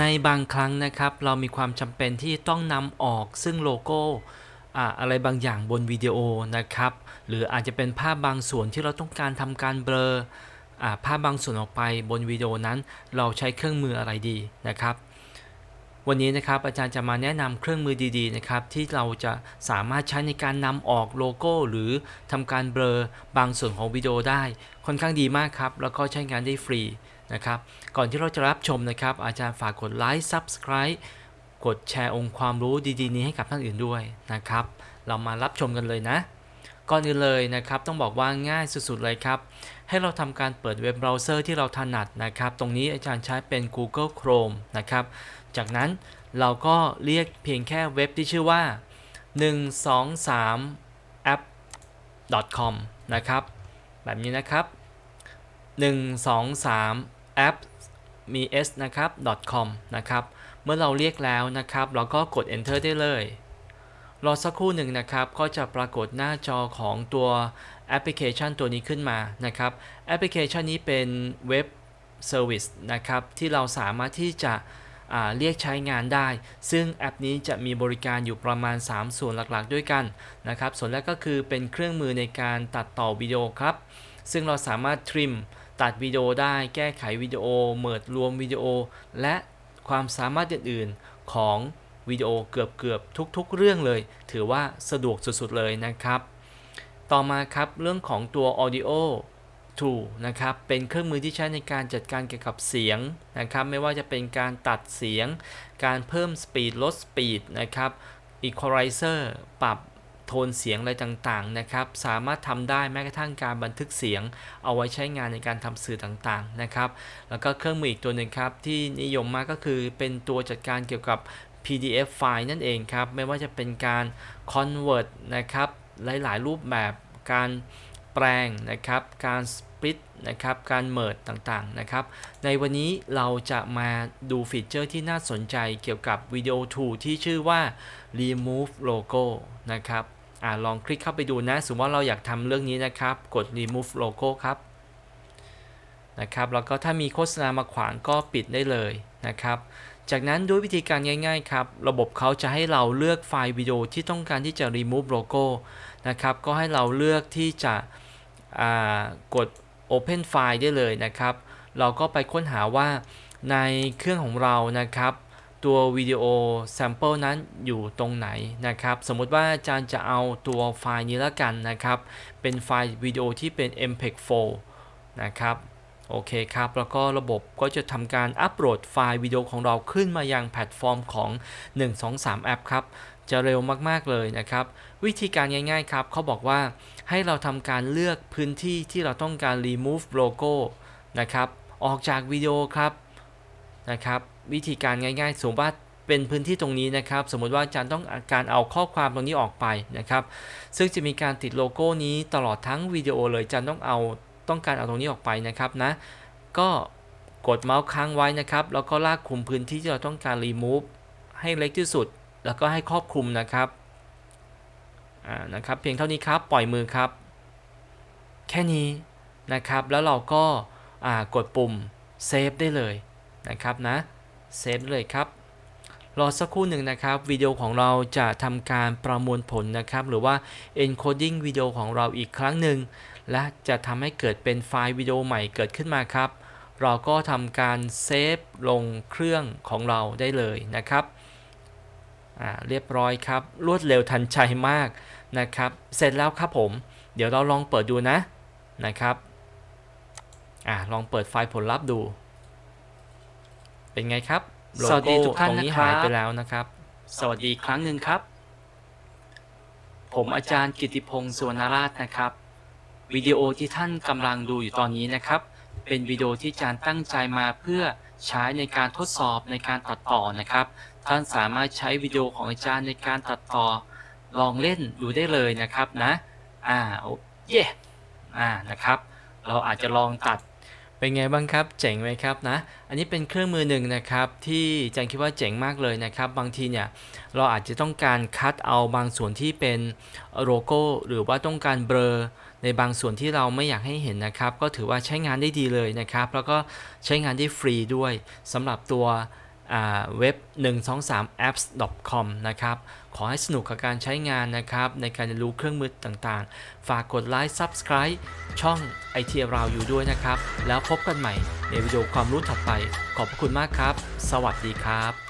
ในบางครั้งนะครับ เรามีความจำเป็นที่ต้องนำออกซึ่งโลโก้อ่าอะไรบางอย่างบนวิดีโอนะครับ หรืออาจจะเป็นภาพบางส่วนที่เราต้องการทำการเบลออ่าภาพบางส่วนออกไปบนวิดีโอนั้น เราใช้เครื่องมืออะไรดีนะครับ วันนี้นะครับอาจารย์จะมาแนะนำเครื่องมือดีๆนะครับ ที่เราจะสามารถใช้ในการนำออกโลโก้ หรือทำการเบลอบางส่วนของวิดีโอได้ ค่อนข้างดีมากครับ แล้วก็ใช้งานได้ฟรี นะครับก่อนที่เราจะรับชมนะครับ อาจารย์ฝากกดไลค์ Subscribe กดแชร์องค์ความรู้ดีๆ นี้ให้กับท่านอื่นด้วยนะครับ เรามารับชมกันเลยนะ ก่อนอื่นเลยนะครับ ต้องบอกว่าง่ายสุดๆเลยครับ ให้เราทำการเปิดเว็บเบราว์เซอร์ที่เราถนัดนะครับ ตรงนี้อาจารย์ใช้เป็น Google Chrome นะครับ จากนั้นเราก็เรียกเพียงแค่เว็บที่ชื่อว่า 123 app com นะครับ แบบนี้นะครับ 123 app มี s นะครับ com นะครับ เมื่อเราเรียกแล้วนะครับ เราก็กด enter ได้เลย รอสักครู่หนึ่งนะครับ ก็จะปรากฏหน้าจอของตัวแอปพลิเคชันตัวนี้ขึ้นมานะครับ แอปพลิเคชันนี้เป็นเว็บเซอร์วิสนะครับ ที่เราสามารถที่จะเรียกใช้งานได้ ซึ่งแอปนี้จะมีบริการอยู่ประมาณ 3 ส่วนหลักๆ ด้วยกันนะครับ ส่วนแรกก็คือเป็นเครื่องมือในการตัดต่อวิดีโอครับ ซึ่งเราสามารถทริม ตัดวิดีโอได้แก้ไขวิดีโอเมิดรวมวิดีโอ และความสามารถอื่นๆของวิดีโอเกือบๆทุกๆ เรื่องเลย ถือว่าสะดวกสุดๆเลยนะครับ ต่อมาครับเรื่องของตัว audio tool นะครับ เป็นเครื่องมือที่ใช้ในการจัดการเกี่ยวกับเสียงนะครับ ไม่ว่าจะเป็นการตัดเสียง การเพิ่ม speed ลด speed นะครับ equalizer ปรับ โทนเสียงอะไรต่างๆนะครับ สามารถทำได้แม้กระทั่งการบันทึกเสียง เอาไว้ใช้งานในการทำสื่อต่างๆนะครับ แล้วก็เครื่องมืออีกตัวหนึ่งครับ ที่นิยมมากก็คือเป็นตัวจัดการเกี่ยวกับ PDF ไฟล์นั่นเองครับ ไม่ว่าจะเป็นการ convert นะครับ หลายๆ รูปแบบการแปลงนะครับ การ split นะครับ การ merge ต่างๆ นะครับ ในวันนี้เราจะมาดูฟีเจอร์ที่น่าสนใจเกี่ยวกับวิดีโอ tool ที่ชื่อว่า remove logo นะครับ อ่าลองคลิกเข้าไปดูนะสมมติว่าเราอยากทำเรื่องนี้นะครับ กด remove logo ครับนะครับแล้วก็ถ้ามีโฆษณามาขวางก็ปิดได้เลยนะครับ จากนั้นด้วยวิธีการง่าย ๆ ครับ ระบบเขาจะให้เราเลือกไฟล์วิดีโอที่ต้องการที่จะ remove logo นะครับ ก็ให้เราเลือกที่จะกด open file ได้เลยนะครับ เราก็ไปค้นหาว่าในเครื่องของเรานะครับ ตัววิดีโอ sample นั้นอยู่ตรงไหนนะครับ สมมุติว่าอาจารย์จะเอาตัวไฟล์นี้ล้วกันนะครับ เป็นไฟล์วิดีโอที่เป็น MPEG 4นะครับโอเคครับ แล้วก็ระบบก็จะทำการอัปโหลดไฟล์วิดีโอของเราขึ้นมายังแพลตฟอร์มของ 123 แอปครับ จะเร็วมาก ๆ เลยนะครับ วิธีการง่าย ๆ ครับ เขาบอกว่าให้เราทำการเลือกพื้นที่ที่เราต้องการ remove logo นะครับ ออกจากวิดีโอครับนะครับ วิธีการง่ายๆ สมมติว่าเป็นพื้นที่ตรงนี้นะครับ สมมติว่าอาจารย์ต้องการเอาข้อความตรงนี้ออกไปนะครับ ซึ่งจะมีการติดโลโก้นี้ตลอดทั้งวิดีโอเลยอาจารย์ต้องเอาต้องการเอาตรงนี้ออกไปนะครับนะ ก็กดเมาส์ค้างไว้นะครับ แล้วก็ลากคุมพื้นที่ที่เราต้องการ remove ให้เล็กที่สุด แล้วก็ให้ครอบคลุมนะครับอ่านะครับเพียงเท่านี้ครับปล่อยมือครับ แค่นี้นะครับแล้วเราก็อ่ากดปุ่ม save ได้เลยนะครับนะ save เลยครับรอสักครู่หนึ่งนะครับวิดีโอของเราจะทำการประมวลผลนะครับ หรือว่า encoding วิดีโอของเราอีกครั้งหนึ่ง และจะทำให้เกิดเป็นไฟล์วิดีโอใหม่เกิดขึ้นมาครับ เราก็ทำการเซฟลงเครื่องของเราได้เลยนะครับอ่าเรียบร้อยครับ รวดเร็วทันใจมากนะครับ เสร็จแล้วครับผม เดี๋ยวเราลองเปิดดูนะนะครับอ่าลองเปิดไฟล์ผลลัพธ์ดู เป็นไงครับสวัสดีทุกท่านตรงนี้นะครับ หายไปแล้วนะครับ สวัสดีอีกครั้งหนึ่งครับ ผมอาจารย์กิติพงศ์สุวรรณราชนะครับ วิดีโอที่ท่านกำลังดูอยู่ตอนนี้นะครับ เป็นวิดีโอที่อาจารย์ตั้งใจมาเพื่อใช้ในการทดสอบในการตัดต่อนะครับ ท่านสามารถใช้วิดีโอของอาจารย์ในการตัดต่อ ลองเล่นดูได้เลยนะครับนะ อ่าโอเย่อ่านะครับ เราอาจจะลองตัด เป็นไงบ้างครับ เจ๋งไหมครับนะ อันนี้เป็นเครื่องมือหนึ่งนะครับที่จันคิดว่าเจ๋งมากเลยนะครับ บางทีเนี่ยเราอาจจะต้องการคัดเอาบางส่วนที่เป็นโลโก้ หรือว่าต้องการเบลอในบางส่วนที่เราไม่อยากให้เห็นนะครับ ก็ถือว่าใช้งานได้ดีเลยนะครับ แล้วก็ใช้งานได้ฟรีด้วยสำหรับตัว เว็บ 123 apps com นะครับ ขอให้สนุกกับการใช้งานนะครับ ในการเรียนรู้เครื่องมือต่างๆ ฝากกดไลค์ Subscribe ช่อง IT Around You ด้วยนะครับ แล้วพบกันใหม่ในวิดีโอความรู้ถัดไป ขอบพระคุณมากครับ สวัสดีครับ